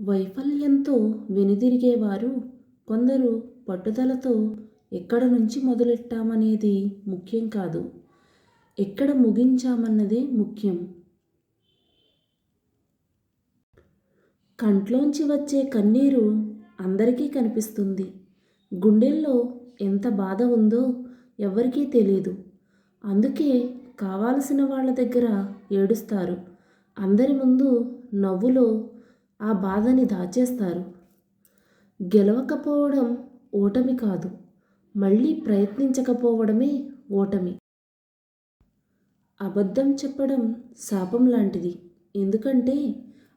వైఫల్యంతో వెనుదిరిగేవారు కొందరు పట్టుదలతో ఎక్కడ నుంచి మొదలెట్టామనేది ముఖ్యం కాదు. ఎక్కడ ముగించామన్నదే ముఖ్యం. కంట్లోంచి వచ్చే కన్నీరు అందరికీ కనిపిస్తుంది. గుండెల్లో ఎంత బాధ ఉందో ఎవరికీ తెలియదు అందుకే కావాల్సిన వాళ్ళ దగ్గర ఏడుస్తారు. అందరి ముందు నవ్వులో ఆ బాధని దాచేస్తారు. గెలవకపోవడం ఓటమి కాదు. మళ్ళీ ప్రయత్నించకపోవడమే ఓటమి. అబద్ధం చెప్పడం శాపం లాంటిది. ఎందుకంటే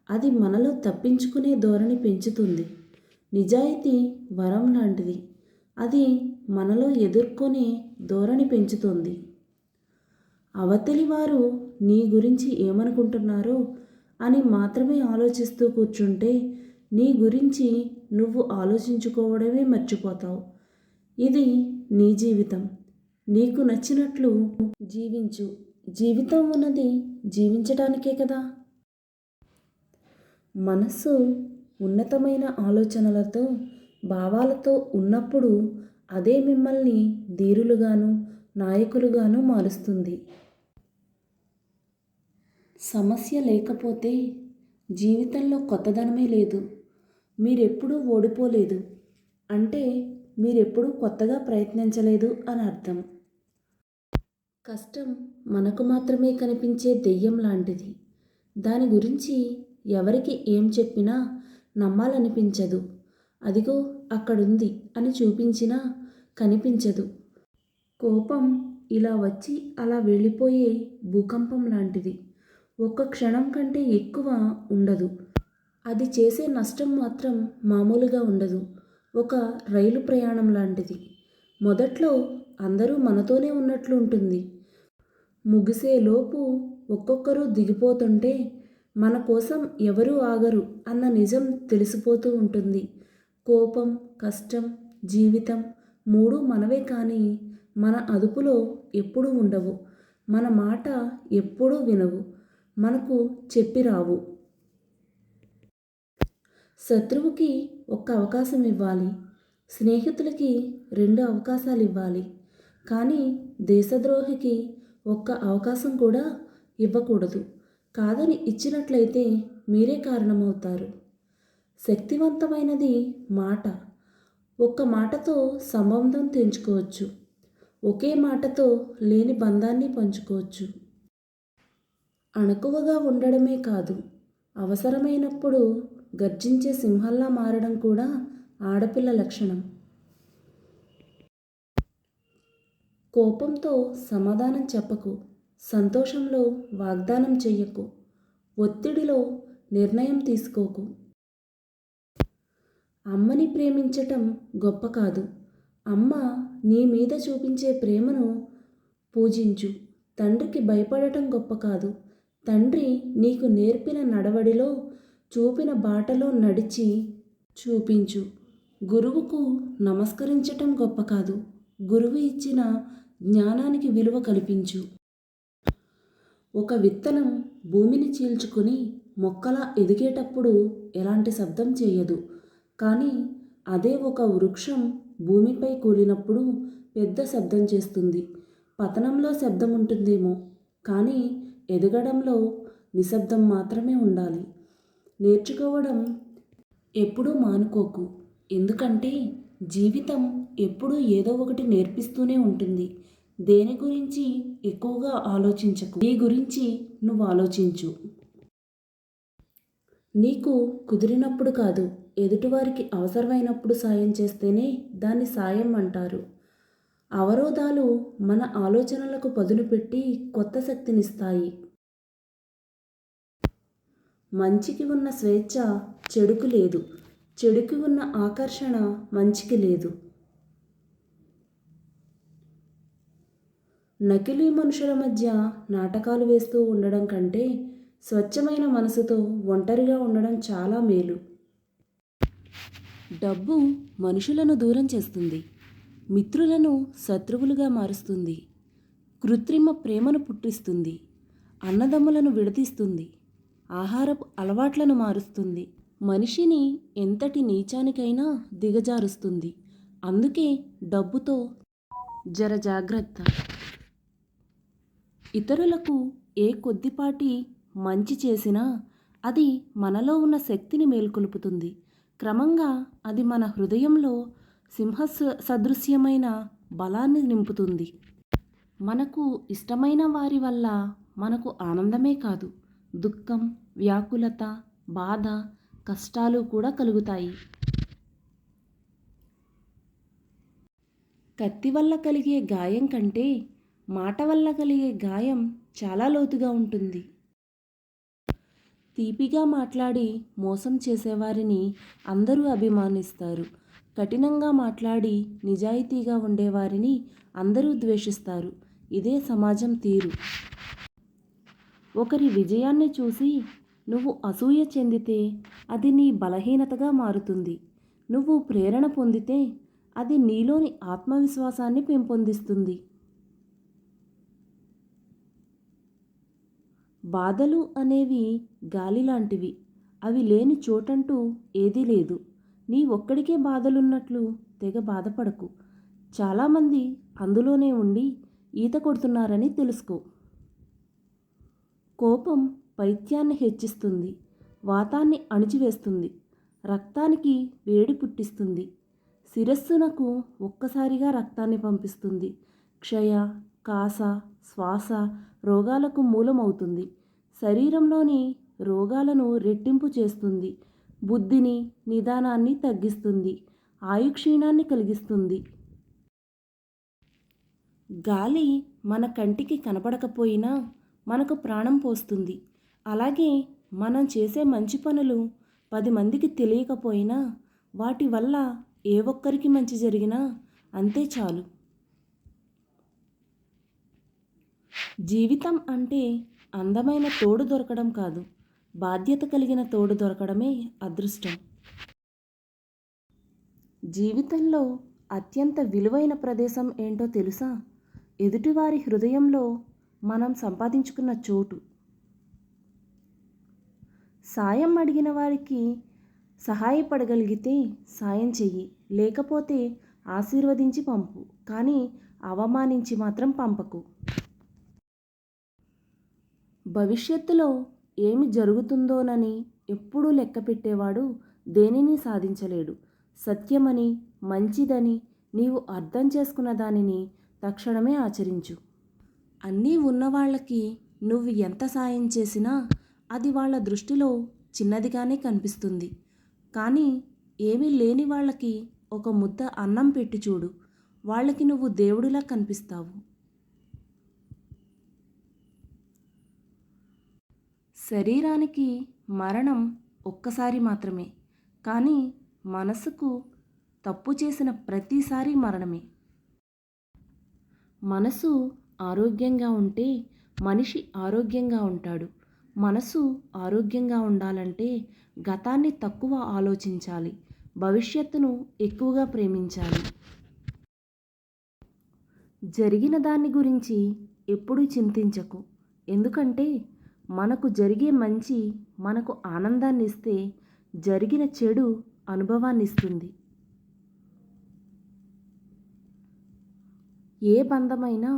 అది మనలో తప్పించుకునే ధోరణి పెంచుతుంది. నిజాయితీ వరం లాంటిది. అది మనలో ఎదుర్కొనే ధోరణి పెంచుతుంది. అవతలి వారు నీ గురించి ఏమనుకుంటున్నారో అని మాత్రమే ఆలోచిస్తూ కూర్చుంటే నీ గురించి నువ్వు ఆలోచించుకోవడమే మర్చిపోతావు. ఇది నీ జీవితం. నీకు నచ్చినట్లు జీవించు. జీవితం ఉన్నది జీవించడానికే కదా. మనస్సు ఉన్నతమైన ఆలోచనలతో భావాలతో ఉన్నప్పుడు అదే మిమ్మల్ని ధీరులుగాను నాయకులుగాను మారుస్తుంది. సమస్య లేకపోతే జీవితంలో కొత్తదనమే లేదు. మీరెప్పుడూ ఓడిపోలేదు. అంటే మీరెప్పుడూ కొత్తగా ప్రయత్నించలేదు అని అర్థం. కష్టం మనకు మాత్రమే కనిపించే దెయ్యం లాంటిది. దాని గురించి ఎవరికి ఏం చెప్పినా నమ్మాలనిపించదు. అదిగో అక్కడుంది అని చూపించినా కనిపించదు. కోపం ఇలా వచ్చి అలా వెళ్ళిపోయే భూకంపం లాంటిది. ఒక్క క్షణం కంటే ఎక్కువ ఉండదు. అది చేసే నష్టం మాత్రం మామూలుగా ఉండదు. ఒక రైలు ప్రయాణం లాంటిది. మొదట్లో అందరూ మనతోనే ఉన్నట్లు ఉంటుంది. ముగిసేలోపు ఒక్కొక్కరు దిగిపోతుంటే మన కోసం ఎవరూ ఆగరు అన్న నిజం తెలిసిపోతూ ఉంటుంది. కోపం కష్టం జీవితం మూడు మనవే కానీ మన అదుపులో ఎప్పుడూ ఉండవు. మన మాట ఎప్పుడూ వినవు. మనకు చెప్పి రావు. శత్రువుకి ఒక్క అవకాశం ఇవ్వాలి. స్నేహితులకి రెండు అవకాశాలు ఇవ్వాలి. కానీ దేశద్రోహికి ఒక్క అవకాశం కూడా ఇవ్వకూడదు. కాదని ఇచ్చినట్లయితే మీరే కారణమవుతారు. శక్తివంతమైనది మాట. ఒక్క మాటతో సంబంధం తెంచుకోవచ్చు. ఒకే మాటతో లేని బంధాన్ని పంచుకోవచ్చు. అణకువగా ఉండడమే కాదు అవసరమైనప్పుడు గర్జించే సింహంలా మారడం కూడా ఆడపిల్ల లక్షణం. కోపంతో సమాధానం చెప్పకు సంతోషంలో వాగ్దానం చెయ్యకు ఒత్తిడిలో నిర్ణయం తీసుకోకు. అమ్మని ప్రేమించటం గొప్ప కాదు. అమ్మ నీ మీద చూపించే ప్రేమను పూజించు తండ్రికి భయపడటం గొప్ప కాదు. తండ్రి నీకు నేర్పిన నడవడిలో చూపిన బాటలో నడిచి చూపించు. గురువుకు నమస్కరించటం గొప్ప కాదు. గురువు ఇచ్చిన జ్ఞానానికి విలువ కల్పించు. ఒక విత్తనం భూమిని చీల్చుకుని మొక్కలా ఎదిగేటప్పుడు ఎలాంటి శబ్దం చేయదు. కానీ అదే ఒక వృక్షం భూమిపై కూలినప్పుడు పెద్ద శబ్దం చేస్తుంది. పతనంలో శబ్దం ఉంటుందేమో. కానీ ఎదగడంలో నిశ్శబ్దం మాత్రమే ఉండాలి. నేర్చుకోవడం ఎప్పుడూ మానుకోకు. ఎందుకంటే జీవితం ఎప్పుడూ ఏదో ఒకటి నేర్పిస్తూనే ఉంటుంది. దేని గురించి ఎక్కువగా ఆలోచించకు. నీ గురించి నువ్వు ఆలోచించు. నీకు కుదిరినప్పుడు కాదు ఎదుటివారికి అవసరమైనప్పుడు సాయం చేస్తేనే దాన్ని సాయం అంటారు. అవరోధాలు మన ఆలోచనలకు పదును పెట్టి కొత్త శక్తినిస్తాయి. మంచికి ఉన్న స్వేచ్ఛ చెడుకు లేదు. చెడుకి ఉన్న ఆకర్షణ మంచికి లేదు. నకిలీ మనుషుల మధ్య నాటకాలు వేస్తూ ఉండడం కంటే స్వచ్ఛమైన మనసుతో ఒంటరిగా ఉండడం చాలా మేలు. డబ్బు మనుషులను దూరం చేస్తుంది. మిత్రులను శత్రువులుగా మారుస్తుంది. కృత్రిమ ప్రేమను పుట్టిస్తుంది. అన్నదమ్ములను విడదీస్తుంది. ఆహారపు అలవాట్లను మారుస్తుంది. మనిషిని ఎంతటి నీచానికైనా దిగజారుస్తుంది. అందుకే డబ్బుతో జర జాగ్రత్త. ఇతరులకు ఏ కొద్దిపాటి మంచి చేసినా అది మనలో ఉన్న శక్తిని మేల్కొలుపుతుంది. క్రమంగా అది మన హృదయంలో సింహ సదృశ్యమైన బలాన్ని నింపుతుంది. మనకు ఇష్టమైన వారి వల్ల మనకు ఆనందమే కాదు. దుఃఖం వ్యాకులత బాధ కష్టాలు కూడా కలుగుతాయి. కత్తి వల్ల కలిగే గాయం కంటే మాట వల్ల కలిగే గాయం చాలా లోతుగా ఉంటుంది. తీపిగా మాట్లాడి మోసం చేసేవారిని అందరూ అభిమానిస్తారు. కఠినంగా మాట్లాడి నిజాయితీగా ఉండేవారిని అందరూ ద్వేషిస్తారు. ఇదే సమాజం తీరు. ఒకరి విజయాన్ని చూసి నువ్వు అసూయ చెందితే అది నీ బలహీనతగా మారుతుంది. నువ్వు ప్రేరణ పొందితే అది నీలోని ఆత్మవిశ్వాసాన్ని పెంపొందిస్తుంది. బాధలు అనేవి గాలి లాంటివి అవి లేని చోటంటూ ఏదీ లేదు. నీ ఒక్కడికే బాధలున్నట్లు తెగ బాధపడకు. చాలామంది అందులోనే ఉండి ఈత కొడుతున్నారని తెలుసుకో. కోపం పైత్యాన్ని హెచ్చిస్తుంది. వాతాన్ని అణిచివేస్తుంది. రక్తానికి వేడి పుట్టిస్తుంది. శిరస్సునకు ఒక్కసారిగా రక్తాన్ని పంపిస్తుంది. క్షయ కాస శ్వాస రోగాలకు మూలమవుతుంది. శరీరంలోని రోగాలను రెట్టింపు చేస్తుంది. బుద్ధిని నిదానాన్ని తగ్గిస్తుంది ఆయుక్షీణాన్ని కలిగిస్తుంది. గాలి మన కంటికి కనపడకపోయినా మనకు ప్రాణం పోస్తుంది. అలాగే మనం చేసే మంచి పనులు పది మందికి తెలియకపోయినా వాటి వల్ల ఏ ఒక్కరికి మంచి జరిగినా అంతే చాలు. జీవితం అంటే అందమైన తోడు దొరకడం కాదు. బాధ్యత కలిగిన తోడు దొరకడమే అదృష్టం. జీవితంలో అత్యంత విలువైన ప్రదేశం ఏంటో తెలుసా? ఎదుటివారి హృదయంలో మనం సంపాదించుకున్న చోటు. సాయం అడిగిన వారికి సహాయపడగలిగితే సాయం చెయ్యి లేకపోతే ఆశీర్వదించి పంపు కానీ అవమానించి మాత్రం పంపకు. భవిష్యత్తులో ఏమి జరుగుతుందోనని ఎప్పుడూ లెక్క పెట్టేవాడు దేనిని సాధించలేడు. సత్యమని మంచిదని నీవు అర్థం చేసుకున్న దానిని తక్షణమే ఆచరించు. అన్నీ ఉన్నవాళ్ళకి నువ్వు ఎంత సాయం చేసినా అది వాళ్ళ దృష్టిలో చిన్నదిగానే కనిపిస్తుంది. కానీ ఏమీ లేని వాళ్ళకి ఒక ముద్ద అన్నం పెట్టి చూడు. వాళ్ళకి నువ్వు దేవుడిలా కనిపిస్తావు. శరీరానికి మరణం ఒక్కసారి మాత్రమే కానీ మనసుకు తప్పు చేసిన ప్రతిసారి మరణమే. మనసు ఆరోగ్యంగా ఉంటే మనిషి ఆరోగ్యంగా ఉంటాడు. మనసు ఆరోగ్యంగా ఉండాలంటే గతాన్ని తక్కువ ఆలోచించాలి. భవిష్యత్తును ఎక్కువగా ప్రేమించాలి. జరిగిన దాన్ని గురించి ఎప్పుడూ చింతించకు. ఎందుకంటే మనకు జరిగే మంచి మనకు ఆనందాన్ని ఇస్తే జరిగిన చెడు అనుభవాన్ని ఇస్తుంది ఏ బంధమైనా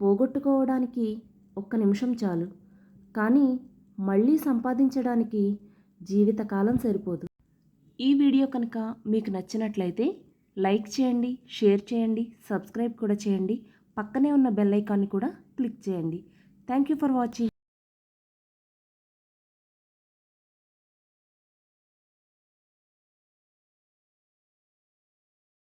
పోగొట్టుకోవడానికి ఒక్క నిమిషం చాలు కానీ మళ్ళీ సంపాదించడానికి జీవితకాలం సరిపోదు. ఈ వీడియో కనుక మీకు నచ్చినట్లయితే లైక్ చేయండి షేర్ చేయండి సబ్స్క్రైబ్ కూడా చేయండి పక్కనే ఉన్న బెల్ ఐకాన్ని కూడా క్లిక్ చేయండి. Thank you for watching.